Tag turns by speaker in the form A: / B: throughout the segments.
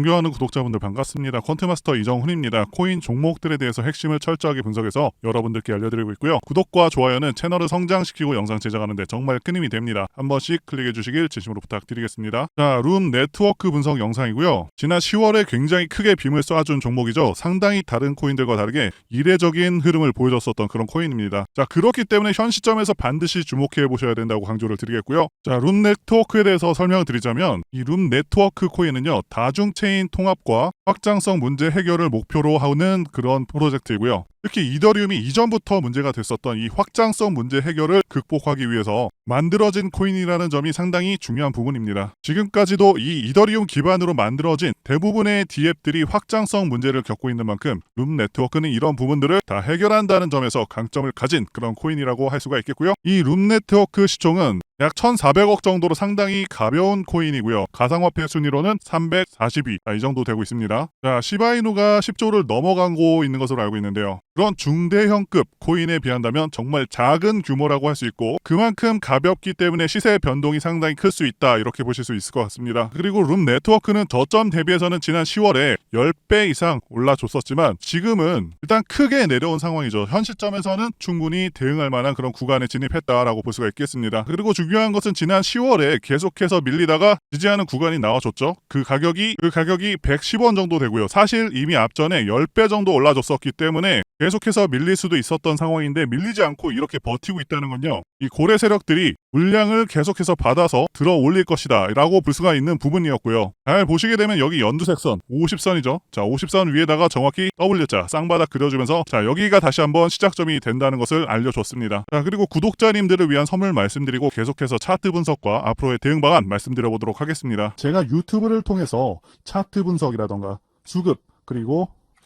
A: 존경하는 구독자분들 반갑습니다. 콘트마스터 이정훈입니다. 코인 종목들에 대해서 핵심을 철저하게 분석해서 여러분들께 알려드리고 있고요. 구독과 좋아요는 채널을 성장시키고 영상 제작하는데 정말 큰 힘이 됩니다. 한 번씩 클릭해 주시길 진심으로 부탁드리겠습니다. 자, 룸 네트워크 분석 영상이고요. 지난 10월에 굉장히 크게 빔을 쏴준 종목이죠. 상당히 다른 코인들과 다르게 이례적인 흐름을 보여줬었던 그런 코인입니다. 자, 그렇기 때문에 현 시점에서 반드시 주목해 보셔야 된다고 강조를 드리겠고요. 자, 룸 네트워크에 대해서 설명을 드리자면 이 룸 네트워크 코인은요. 다중 체인 통합과 확장성 문제 해결을 목표로 하는 그런 프로젝트이고요. 특히 이더리움이 이전부터 문제가 됐었던 이 확장성 문제 해결을 극복하기 위해서 만들어진 코인이라는 점이 상당히 중요한 부분입니다. 지금까지도 이 이더리움 기반으로 만들어진 대부분의 디앱들이 확장성 문제를 겪고 있는 만큼 룸 네트워크는 이런 부분들을 다 해결한다는 점에서 강점을 가진 그런 코인이라고 할 수가 있겠고요. 이 룸 네트워크 시총은 약 1,400억 정도로 상당히 가벼운 코인이고요. 가상화폐 순위로는 342. 자, 이 정도 되고 있습니다. 자, 시바이누가 10조를 넘어가고 있는 것으로 알고 있는데요. 그런 중대형급 코인에 비한다면 정말 작은 규모라고 할 수 있고 그만큼 가볍기 때문에 시세 변동이 상당히 클 수 있다 이렇게 보실 수 있을 것 같습니다. 그리고 룸 네트워크는 저점 대비해서는 지난 10월에 10배 이상 올라줬었지만 지금은 일단 크게 내려온 상황이죠. 현 시점에서는 충분히 대응할 만한 그런 구간에 진입했다라고 볼 수가 있겠습니다. 그리고 중요한 것은 지난 10월에 계속해서 밀리다가 지지하는 구간이 나와줬죠. 그 가격이 그 가격이 110원 정도 되고요. 사실 이미 앞전에 10배 정도 올라줬었기 때문에 계속해서 밀릴 수도 있었던 상황인데 밀리지 않고 이렇게 버티고 있다는 건요. 이 고래 세력들이 물량을 계속해서 받아서 들어 올릴 것이다 라고 볼 수가 있는 부분이었고요. 잘 보시게 되면 여기 연두색 선 50선이죠. 자 50선 위에다가 정확히 W자 쌍바닥 그려주면서 자 여기가 다시 한번 시작점이 된다는 것을 알려줬습니다. 자 그리고 구독자님들을 위한 선물 말씀드리고 계속해서 차트 분석과 앞으로의 대응 방안 말씀드려보도록 하겠습니다. 제가 유튜브를 통해서 차트 분석이라던가 수급 그리고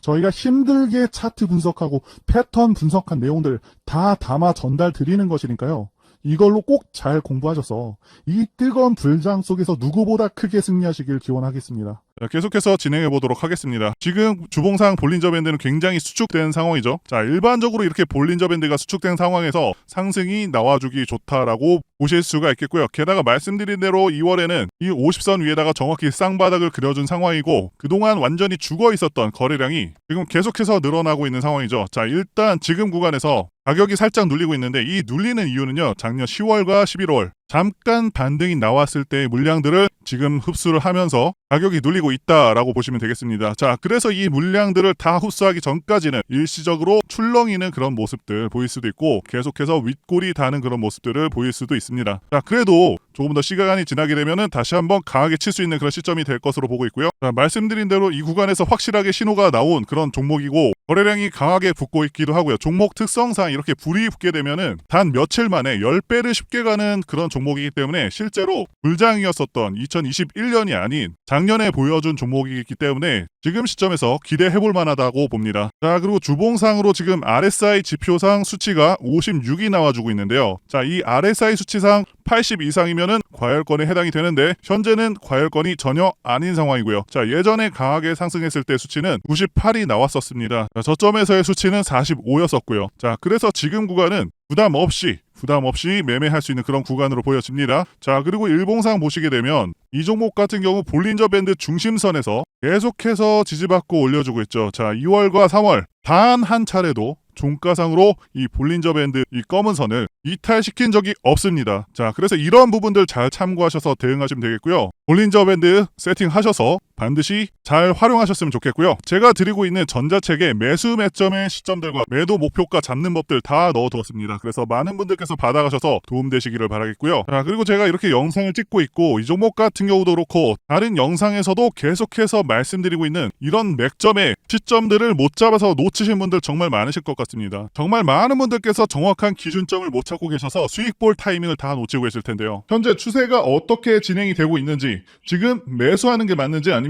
A: 저희가 힘들게 차트 분석하고 패턴 분석한 내용들 다 담아 전달 드리는 것이니까요.
B: 이걸로 꼭 잘 공부하셔서 이 뜨거운 불장 속에서 누구보다 크게 승리하시길 기원하겠습니다.
A: 자, 계속해서 진행해 보도록 하겠습니다. 지금 주봉상 볼린저 밴드는 굉장히 수축된 상황이죠. 자, 일반적으로 이렇게 볼린저 밴드가 수축된 상황에서 상승이 나와주기 좋다라고 보실 수가 있겠고요. 게다가 말씀드린 대로 2월에는 이 50선 위에다가 정확히 쌍바닥을 그려준 상황이고 그동안 완전히 죽어 있었던 거래량이 지금 계속해서 늘어나고 있는 상황이죠. 자, 일단 지금 구간에서 가격이 살짝 눌리고 있는데 이 눌리는 이유는요. 작년 10월과 11월 잠깐 반등이 나왔을 때의 물량들을 지금 흡수를 하면서 가격이 눌리고 있다라고 보시면 되겠습니다. 자, 그래서 이 물량들을 다 흡수하기 전까지는 일시적으로 출렁이는 그런 모습들 보일 수도 있고 계속해서 윗골이 다는 그런 모습들을 보일 수도 있습니다. 자, 그래도 조금 더 시간이 지나게 되면은 다시 한번 강하게 칠 수 있는 그런 시점이 될 것으로 보고 있고요. 자, 말씀드린 대로 이 구간에서 확실하게 신호가 나온 그런 종목이고 거래량이 강하게 붙고 있기도 하고요. 종목 특성상 이렇게 불이 붙게 되면은 단 며칠 만에 10배를 쉽게 가는 그런 종목 이기 때문에 실제로 불장이었었던 2021년이 아닌 작년에 보여준 종목이기 때문에 지금 시점에서 기대해볼 만하다고 봅니다. 자, 그리고 주봉상으로 지금 RSI 지표상 수치가 56이 나와주고 있는데요. 자, 이 RSI 수치상 80 이상이면은 과열권에 해당이 되는데 현재는 과열권이 전혀 아닌 상황이고요. 자, 예전에 강하게 상승했을 때 수치는 98이 나왔었습니다. 자, 저점에서의 수치는 45였었고요. 자, 그래서 지금 구간은 부담 없이 부담 없이 매매할 수 있는 그런 구간으로 보여집니다. 자, 그리고 일봉상 보시게 되면 이 종목 같은 경우 볼린저 밴드 중심선에서 계속해서 지지받고 올려주고 있죠. 자, 2월과 3월 단 한 차례도 종가상으로 이 볼린저 밴드 이 검은 선을 이탈시킨 적이 없습니다. 자, 그래서 이런 부분들 잘 참고하셔서 대응하시면 되겠고요. 볼린저 밴드 세팅하셔서 반드시 잘 활용하셨으면 좋겠고요. 제가 드리고 있는 전자책에 매수 매점의 시점들과 매도 목표가 잡는 법들 다 넣어두었습니다. 그래서 많은 분들께서 받아가셔서 도움되시기를 바라겠고요. 자, 그리고 제가 이렇게 영상을 찍고 있고 이 종목 같은 경우도 그렇고 다른 영상에서도 계속해서 말씀드리고 있는 이런 맥점의 시점들을 못 잡아서 놓치신 분들 정말 많으실 것 같습니다. 정말 많은 분들께서 정확한 기준점을 못 찾고 계셔서 수익 볼 타이밍을 다 놓치고 계실 텐데요. 현재 추세가 어떻게 진행이 되고 있는지, 지금 매수하는 게 맞는지 아니면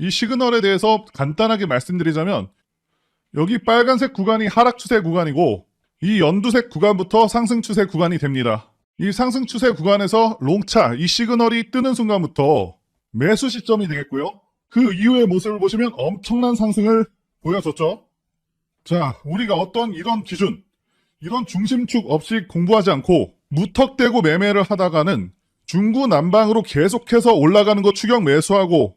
A: 이 시그널에 대해서 간단하게 말씀드리자면 여기 빨간색 구간이 하락 추세 구간이고 이 연두색 구간부터 상승 추세 구간이 됩니다. 이 상승 추세 구간에서 롱차 이 시그널이 뜨는 순간부터 매수 시점이 되겠고요. 그 이후의 모습을 보시면 엄청난 상승을 보여줬죠. 자, 우리가 어떤 이런 기준, 이런 중심축 없이 공부하지 않고 무턱대고 매매를 하다가는 중구 난방으로 계속해서 올라가는 거 추격 매수하고